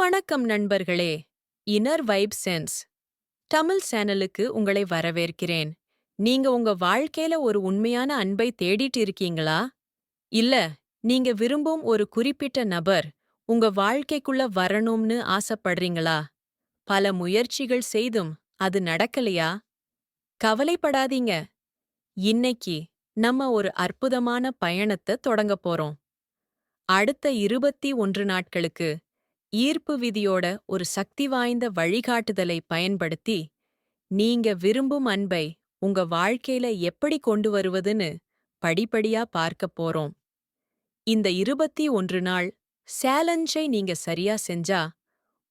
வணக்கம் நண்பர்களே. Inner vibe sense. Tamil சேனலுக்கு உங்களை வரவேற்கிறேன். நீங்க உங்க வாழ்க்கையில ஒரு உண்மையான அன்பை தேடிட்டு இருக்கீங்களா? இல்ல நீங்க விரும்பும் ஒரு குறிப்பிட்ட நபர் உங்க வாழ்க்கைக்குள்ள வரணும்னு ஆசைப்படுறீங்களா? பல முயற்சிகள் செய்தும் அது நடக்கலையா? கவலைப்படாதீங்க. இன்னைக்கு நம்ம ஒரு அற்புதமான பயணத்தை தொடங்க போறோம். அடுத்த இருபத்தி ஒன்று நாட்களுக்கு ஈர்ப்பு விதியோட ஒரு சக்தி வாய்ந்த வழிகாட்டுதலை பயன்படுத்தி நீங்க விரும்பும் அன்பை உங்க வாழ்க்கையில எப்படி கொண்டு வருவதுன்னு படிப்படியா பார்க்க போறோம். இந்த இருபத்தி ஒன்று நாள் சேலஞ்சை நீங்க சரியா செஞ்சா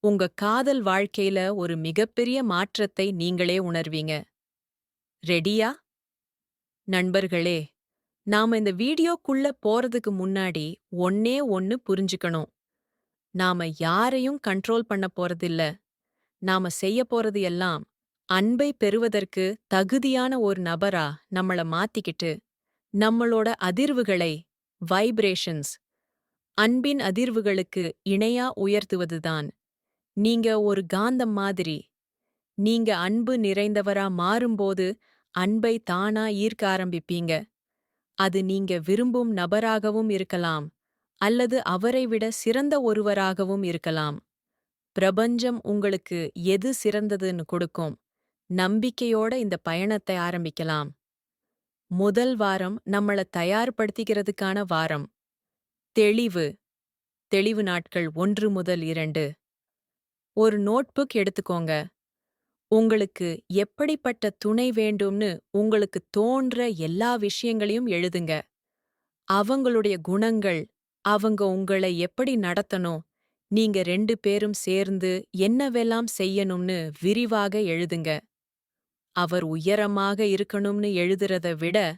உங்க காதல் வாழ்க்கையில ஒரு மிகப்பெரிய மாற்றத்தை நீங்களே உணர்வீங்க. ரெடியா? நண்பர்களே நாம இந்த வீடியோக்குள்ள போறதுக்கு முன்னாடி ஒன்னே ஒன்னு புரிஞ்சுக்கணும். நாம யாரையும் கண்ட்ரோல் பண்ண போறதில்ல. நாம செய்ய போறது எல்லாம் அன்பை பெறுவதற்கு தகுதியான ஒரு நபரா நம்மள மாத்திக்கிட்டு நம்மளோட அதிர்வுகளை வைப்ரேஷன்ஸ் அன்பின் அதிர்வுகளுக்கு இணையா உயர்த்துவதுதான். நீங்க ஒரு காந்தம் மாதிரி நீங்க அன்பு நிறைந்தவரா மாறும்போது அன்பை தானா ஈர்க்க ஆரம்பிப்பீங்க. அது நீங்க விரும்பும் நபராகவும் இருக்கலாம். அல்லது அவரை விட சிறந்த ஒருவராகவும் இருக்கலாம். பிரபஞ்சம் உங்களுக்கு எது சிறந்ததுன்னு கொடுக்கும். நம்பிக்கையோட இந்த பயணத்தை ஆரம்பிக்கலாம். முதல் வாரம் நம்மள தயார்படுத்திக்கிறதுக்கான வாரம். தெளிவு. தெளிவு நாட்கள் ஒன்று முதல் இரண்டு. ஒரு நோட்புக் எடுத்துக்கோங்க. உங்களுக்கு எப்படிப்பட்ட துணை வேண்டும்னு உங்களுக்கு தோன்ற எல்லா விஷயங்களையும் எழுதுங்க. அவங்களுடைய குணங்கள் அவங்க உங்களை எப்படி நடத்தணும்? நீங்க ரெண்டு பேரும் சேர்ந்து என்னவெல்லாம் செய்யணும்னு விரிவாக எழுதுங்க. அவர் உயரமாக இருக்கணும்னு எழுதுறத விட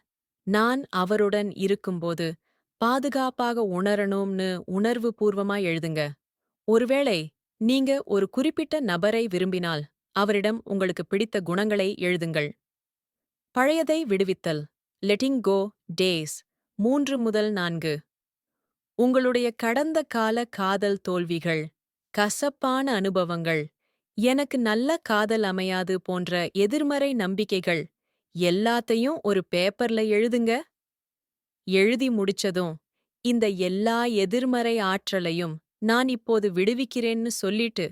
நான் அவருடன் இருக்கும்போது பாதுகாப்பாக உணரணும்னு உணர்வு பூர்வமா எழுதுங்க. ஒருவேளை நீங்க ஒரு குறிப்பிட்ட நபரை விரும்பினால் அவரிடம் உங்களுக்கு பிடித்த குணங்களை எழுதுங்கள். பழையதை விடுவித்தல். லெட்டிங் கோ டேஸ் மூன்று முதல் நான்கு. உங்களுடைய கடந்த கால காதல் தோல்விகள் கசப்பான அனுபவங்கள் எனக்கு நல்ல காதல் அமையாது போன்ற எதிர்மறை நம்பிக்கைகள் எல்லாத்தையும் ஒரு பேப்பர்ல எழுதுங்க. எழுதி முடிச்சதும் இந்த எல்லா எதிர்மறை ஆற்றலையும் நான் இப்போது விடுவிக்கிறேன்னு சொல்லிட்டு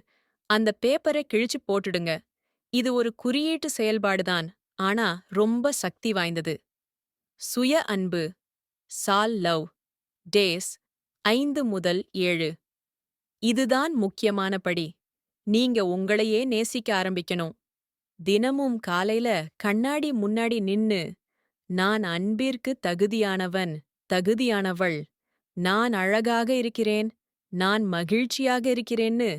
அந்த பேப்பரை கிழிச்சு போட்டுடுங்க. இது ஒரு குறியீட்டு செயல்பாடுதான் ஆனா ரொம்ப சக்தி வாய்ந்தது. சுய அன்பு சால் லவ் டேஸ் ஐந்து முதல் ஏழு. இதுதான் முக்கியமான படி. நீங்க உங்களையே நேசிக்க ஆரம்பிக்கணும். தினமும் காலையில கண்ணாடி முன்னாடி நின்னு நான் அன்பிற்கு தகுதியானவன் தகுதியானவள். நான் அழகாக இருக்கிறேன் நான் மகிழ்ச்சியாக இருக்கிறேன்னு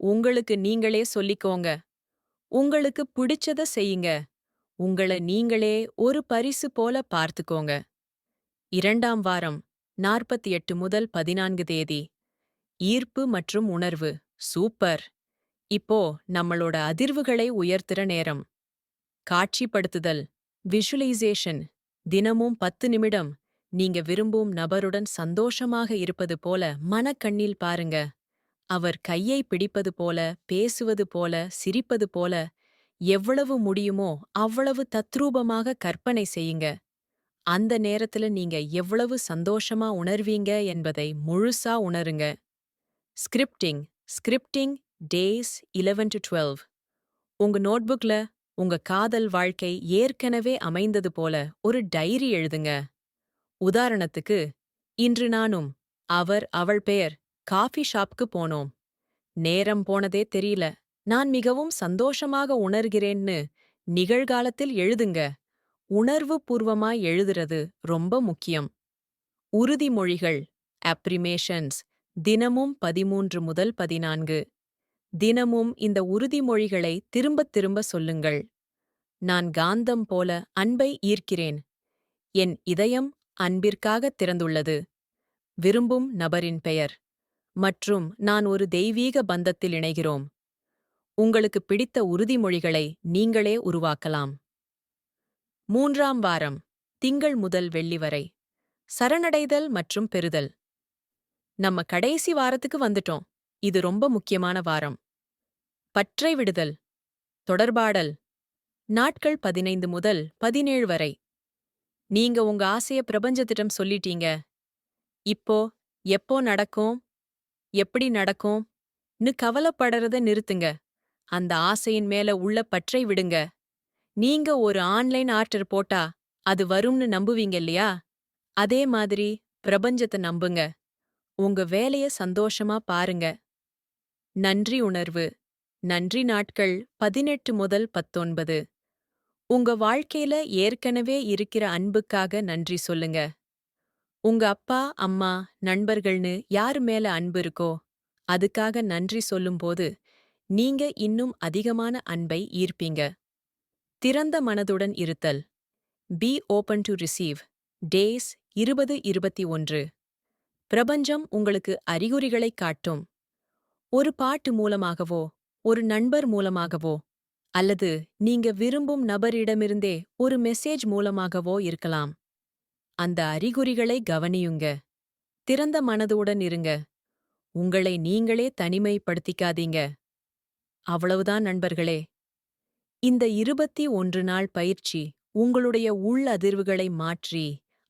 உங்களுக்கு நீங்களே சொல்லிக்கோங்க. உங்களுக்கு பிடிச்சத செய்யுங்க. உங்கள நீங்களே ஒரு பரிசு போல பார்த்துக்கோங்க. இரண்டாம் வாரம். நாற்பத்தி எட்டு முதல் பதினான்கு தேதி. ஈர்ப்பு மற்றும் உணர்வு. சூப்பர். இப்போ நம்மளோட அதிர்வுகளை உயர்த்துற நேரம். காட்சிப்படுத்துதல். விஷுவலைசேஷன். தினமும் பத்து நிமிடம். நீங்க விரும்பும் நபருடன் சந்தோஷமாக இருப்பது போல மனக்கண்ணில் பாருங்க. அவர் கையை பிடிப்பது போல பேசுவது போல சிரிப்பது போல எவ்வளவு முடியுமோ அவ்வளவு தத்ரூபமாக கற்பனை செய்யுங்க. அந்த நேரத்துல நீங்க எவ்வளவு சந்தோஷமா உணர்வீங்க என்பதை முழுசா உணருங்க. Scripting scripting days eleven to twelve உங்க நோட்புக்ல உங்க காதல் வாழ்க்கை ஏற்கனவே அமைந்தது போல ஒரு டைரி எழுதுங்க. உதாரணத்துக்கு இன்று நானும் அவர் அவள் பெயர் காஃபி ஷாப்க்கு போனோம். நேரம் போனதே தெரியல. நான் மிகவும் சந்தோஷமாக உணர்கிறேன்னு நிகழ்காலத்தில் எழுதுங்க. உணர்வு பூர்வமாய் எழுதுறது ரொம்ப முக்கியம். உறுதிமொழிகள் அப்ரிமேஷன்ஸ் தினமும் பதிமூன்று முதல் பதினான்கு. தினமும் இந்த உறுதிமொழிகளை திரும்பத் திரும்ப சொல்லுங்கள். நான் காந்தம் போல அன்பை ஈர்க்கிறேன். என் இதயம் அன்பிற்காக திறந்துள்ளது. விரும்பும் நபரின் பெயர். மற்றும் நான் ஒரு தெய்வீக பந்தத்தில் இணைகிறோம். உங்களுக்கு பிடித்த உறுதிமொழிகளை நீங்களே உருவாக்கலாம். மூன்றாம் வாரம் திங்கள் முதல் வெள்ளி வரை. சரணடைதல் மற்றும் பெறுதல். நம்ம கடைசி வாரத்துக்கு வந்துட்டோம். இது ரொம்ப முக்கியமான வாரம். பற்றை விடுதல். தொடர்பாடல். நாட்கள் பதினைந்து முதல் பதினேழு வரை. நீங்க உங்க ஆசைய பிரபஞ்சத்திடம் சொல்லிட்டீங்க. இப்போ எப்போ நடக்கும்? எப்படி நடக்கும்னு கவலைப்படுறத நிறுத்துங்க. அந்த ஆசையின் மேல உள்ள பற்றை விடுங்க. நீங்க ஒரு ஆன்லைன் ஆர்டர் போட்டா அது வரும்னு நம்புவீங்க இல்லையா? அதே மாதிரி பிரபஞ்சத்தை நம்புங்க. உங்க வேலைய சந்தோஷமா பாருங்க. நன்றி உணர்வு. நன்றி நாட்கள் பதினெட்டு முதல் பத்தொன்பது. உங்க வாழ்க்கையில ஏற்கனவே இருக்கிற அன்புக்காக நன்றி சொல்லுங்க. உங்க அப்பா அம்மா நண்பர்கள்னு யாரு மேல அன்பு இருக்கோ அதுக்காக நன்றி சொல்லும்போது நீங்க இன்னும் அதிகமான அன்பை ஈர்ப்பீங்க. திறந்த மனதுடன் இருத்தல். Be open to receive days இருபது இருபத்தி ஒன்று. பிரபஞ்சம் உங்களுக்கு அறிகுறிகளை காட்டும். ஒரு பாட்டு மூலமாகவோ ஒரு நண்பர் மூலமாகவோ அல்லது நீங்க விரும்பும் நபரிடமிருந்தே ஒரு மெசேஜ் மூலமாகவோ இருக்கலாம். அந்த அறிகுறிகளை கவனியுங்க. திறந்த மனதுடன் இருங்க. உங்களை நீங்களே தனிமைப்படுத்திக்காதீங்க. அவ்வளவுதான் நண்பர்களே. இந்த இருபத்தி ஒன்று நாள் பயிற்சி உங்களுடைய உள் அதிர்வுகளை மாற்றி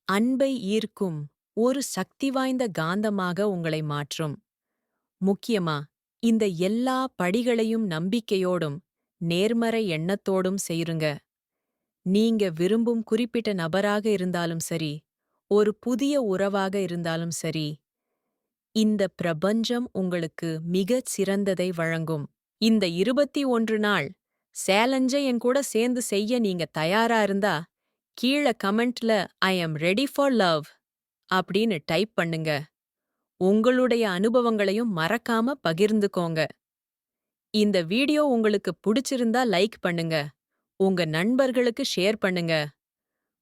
அன்பை ஈர்க்கும் ஒரு சக்தி வாய்ந்த காந்தமாக உங்களை மாற்றும். முக்கியமா இந்த எல்லா படிகளையும் நம்பிக்கையோடும் நேர்மறை எண்ணத்தோடும் செய்யுங்க நீங்க விரும்பும் குறிப்பிட்ட நபராக இருந்தாலும் சரி ஒரு புதிய உறவாக இருந்தாலும் சரி இந்த பிரபஞ்சம் உங்களுக்கு மிகச் சிறந்ததை வழங்கும். இந்த இருபத்தி ஒன்று நாள் சேலஞ்சை என் கூட சேர்ந்து செய்ய நீங்க தயாரா இருந்தா கீழ கமெண்ட்ல I am ready for love அப்படின்னு டைப் பண்ணுங்க. உங்களுடைய அனுபவங்களையும் மறக்காம பகிர்ந்துக்கோங்க. இந்த வீடியோ உங்களுக்கு பிடிச்சிருந்தா லைக் பண்ணுங்க. உங்க நண்பர்களுக்கு ஷேர் பண்ணுங்க.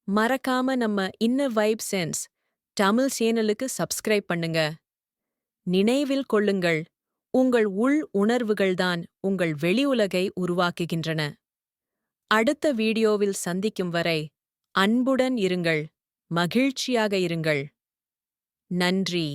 மறக்காம நம்ம இன்னர் வைப் சென்ஸ் தமிழ் சேனலுக்கு சப்ஸ்கிரைப் பண்ணுங்க. நினைவில் கொள்ளுங்கள். உங்கள் உள் உணர்வுகள்தான் உங்கள் வெளி உலகை உருவாக்குகின்றன. அடுத்த வீடியோவில் சந்திக்கும் வரை அன்புடன் இருங்கள் மகிழ்ச்சியாக இருங்கள். நன்றி.